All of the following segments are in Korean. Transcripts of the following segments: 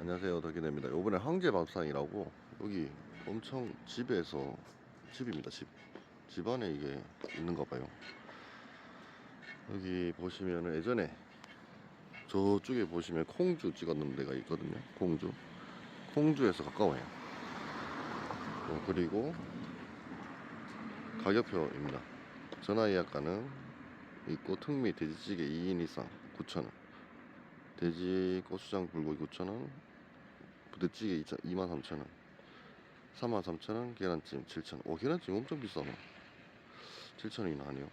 안녕하세요. 덕기대입니다. 요번에 황제밥상이라고 여기 엄청 집에서 집입니다. 집 집안에 이게 있는가 봐요. 여기 보시면은 예전에 저쪽에 보시면 콩주 찍었는 데가 있거든요. 콩주. 콩주에서 가까워요. 어, 그리고 가격표입니다. 전화 예약가는 있고 특미 돼지찌개 2인 이상 9,000원. 돼지 고추장 불고기 9,000원 부대찌개 23,000원. 33,000원 계란찜 7,000원. 오 계란찜 엄청 비싸네 7,000원이나 하네요?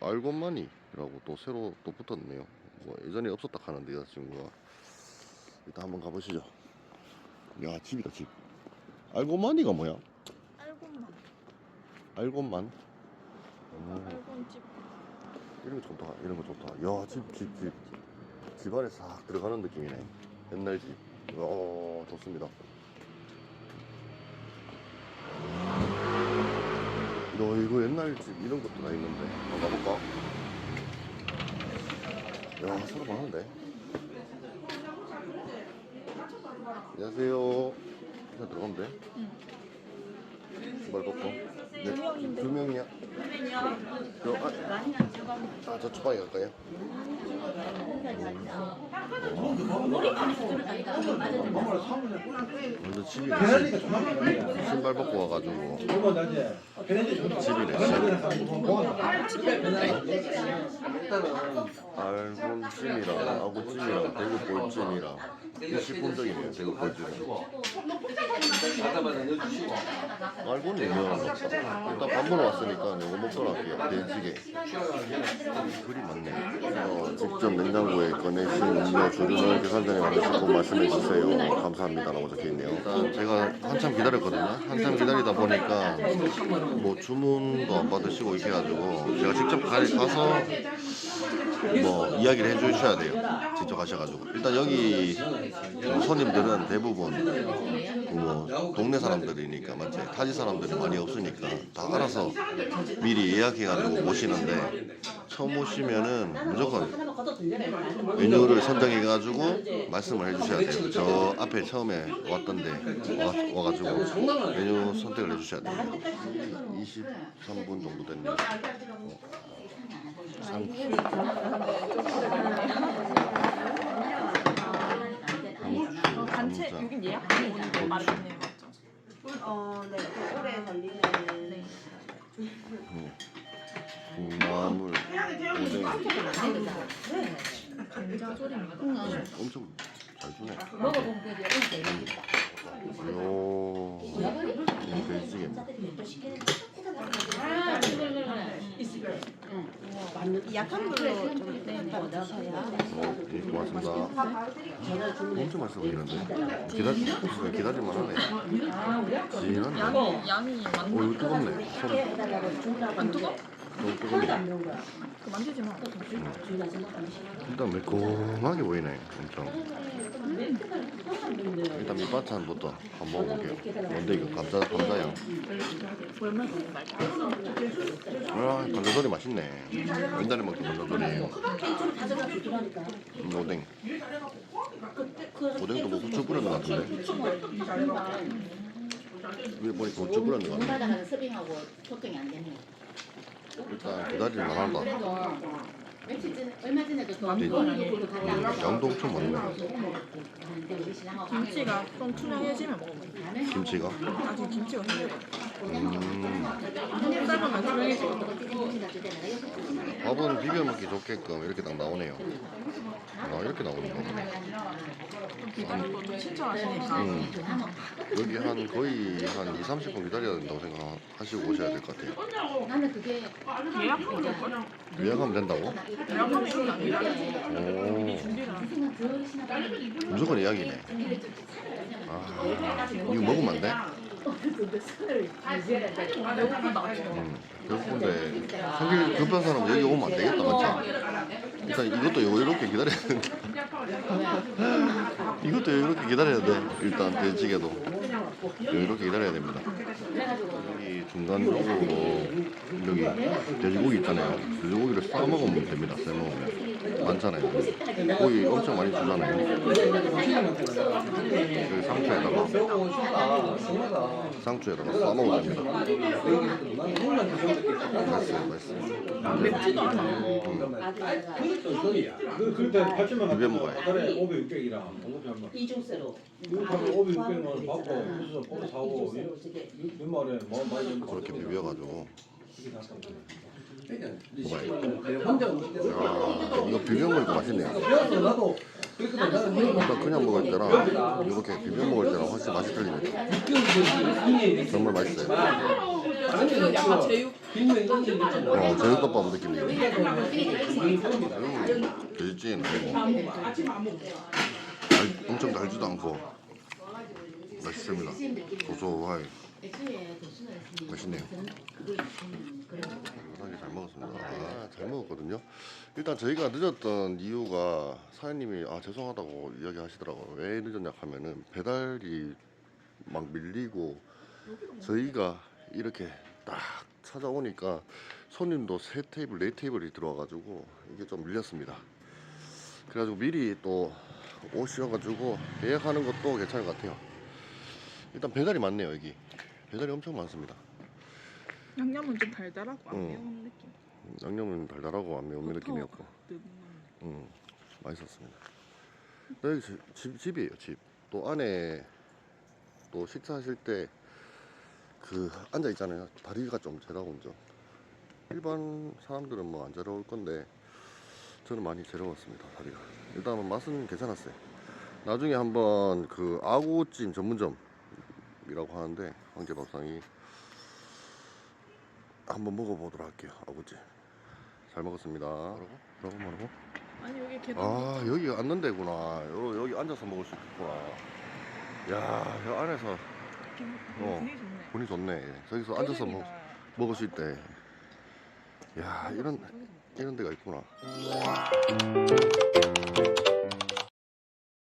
알곤마니라고 또 새로 또 붙었네요. 뭐 예전에 없었다 하는데 여자친구가. 일단 한번 가보시죠. 야 집이다 집. 알곤마니가 뭐야? 알곤만 알곤만? 음, 알곤집. 이런 거 좋다 이런 거 좋다. 야 집 집 집. 집안에 싹 들어가는 느낌이네. 옛날 집 어, 좋습니다 너 이거 옛날 집 이런 것도 다 있는데 한번 가볼까? 야 사람 많은데 안녕하세요 그냥 들어가면 돼? 응. 신발 벗고 네, 두 명인데. 두 명이야? 저, 아, 아 저쪽 방에 갈까요? 먼저 집이 신발 벗고 와가지고. 집이네 알곤찜이랑 아구찜이랑 대구 볼찜이랑 일식분적이네요 대구 볼찜 알곤이 유명한 거 같다 일단 밥 먹으러 왔으니까 이거 먹도록 할게요. 돼지찌개 글이 많네. 어, 직접 냉장고에 꺼내신 음료 주류는 계산전에 가르치고 말씀해 주세요. 감사합니다. 라고 적혀 있네요. 일단 제가 한참 기다렸거든요. 한참 기다리다 보니까 뭐 주문도 안 받으시고 이렇게 해가지고 제가 직접 가, 가서 뭐 이야기를 해주셔야 돼요. 직접 가셔가지고. 일단 여기 손님들은 대부분 뭐 동네 사람들이니까 맞지 타지 사람들이 많이 없으니까 다 알아서 미리 예약해가지고 모시는데 처음 오시면은 무조건 메뉴를 선정해가지고 말씀을 해주셔야 돼요 저 앞에 처음에 왔던데 와, 와가지고 메뉴 선택을 해주셔야 돼요 23분 정도 됐네요 상추 어, 단체 감자. 여긴 예약 말했네요 맞죠? 어, 네. 그 오래 걸리는 네. 콩나물 오뎅 감자 조림 엄청 잘 주네. 먹어본 게 재밌다. 요 돼지찌개입니다 약한 불로 좀 어, 예, 고맙습니다 엄청 맛있어 보이는데 기다리, 기다릴만 하네 양이 양이 오? 이거 뜨겁네 손안 뜨거? 너무 뜨겁네 그 만지지 마. 일단 매콤하게 보이네 엄청. 일단 밑반찬부터 한번 먹어볼게요. 뭔데 이거? 감자, 얼마나 말까? 아 감자조리 맛있네. 옛날에 먹던 감자조리 음, 오뎅 오뎅도 뭐 후추 것 같은데? 위에 보니까 후추 뿌렸는 것 같네 문바다가 서빙하고 소통이 안 되네. 일단 며칠 전 얼마 전에도 네. 돈을 갔다 양도 엄청 많네. 김치가 좀 투명해지면 돼 김치가? 아직 김치가 생겼거 밥은 비벼 먹기 좋게끔 이렇게 딱 나오네요 아 이렇게 나오는 거구나 기다리고 친절하시니까 음. 여기 한 거의 한 2, 30분 기다려야 된다고 생각하시고 오셔야 될 것 같아요 나는 그게 예약하면 된다고? 예약하면 이런 안 되잖아 오 준비를 안 무조건 예약이네 아 이거 먹으면 안 돼? 배고픈데 성질 급한 사람은 여기 오면 안 되겠다 맞죠? 일단 이것도 요- 이렇게 기다려야 된다 이것도 이렇게 기다려야 돼 일단 돼지게도. 이렇게 기다려야 됩니다 여기 중간적으로 여기 돼지고기 있잖아요. 돼지고기를 싸 먹으면 됩니다. 싸 먹으면 많잖아요. 고기 엄청 많이 주잖아요. 여기 상추에다가 상추에다가 싸 먹으면 됩니다. 맛있어요, 맛있어요. 맵지도 않아. 그 그때 8천만 비벼 먹어요. 달에 500, 600이랑 이중세로. 이거 하면 500, 600만 받고 그래서 뽀 사고 연 말에 뭐 그렇게 비벼가지고. 사고. 먹어요. 혼자 야, 이거 비벼 먹으니까 맛있네요. 배워서 나도 그랬거든 나는 일단 그냥 먹을 때랑 이렇게 비벼 먹을 때랑 확실히 맛이 틀리네. 정말 맛있어요. 이거 약간 제육. 어, 제육덮밥 느낌이에요. 아니고 달, 엄청 달지도 않고 맛있습니다. 고소하게 맛있네요. 편하게 잘 먹었습니다. 아, 잘 먹었거든요. 일단 저희가 늦었던 이유가 사장님이 아 죄송하다고 이야기하시더라고요. 왜 늦었냐 하면은 배달이 막 밀리고 저희가 이렇게 딱 찾아오니까 손님도 세 테이블 네 테이블이 들어와가지고 이게 좀 밀렸습니다. 그래가지고 미리 또 오셔가지고 예약하는 것도 괜찮을 것 같아요. 일단 배달이 많네요 여기. 배달이 엄청 많습니다. 양념은 좀 달달하고 안 응. 매운 느낌. 양념은 달달하고 안 매운 느낌이었고, 음, 맛있었습니다. 여기 지- 집, 집이에요 집. 또 안에 또 식사하실 때 그 앉아 있잖아요. 다리가 좀 제라운 점. 일반 사람들은 뭐 안 제라올 건데 저는 많이 제라웠습니다 다리가. 일단은 맛은 괜찮았어요. 나중에 한번 그 아구찜 전문점 이라고 하는데 황제 밥상이 한번 먹어보도록 할게요 아구찜. 잘 먹었습니다. 뭐라고? 뭐라고 뭐라고? 아니 여기 계단 아 여기 앉는 데구나 요, 여기 앉아서 먹을 수 있겠구나 야, 여 안에서 어. 분위기 좋네. 분이 좋네 저기서 앉아서 먹, 먹을 수 있대 야 이런 이런 데가 있구나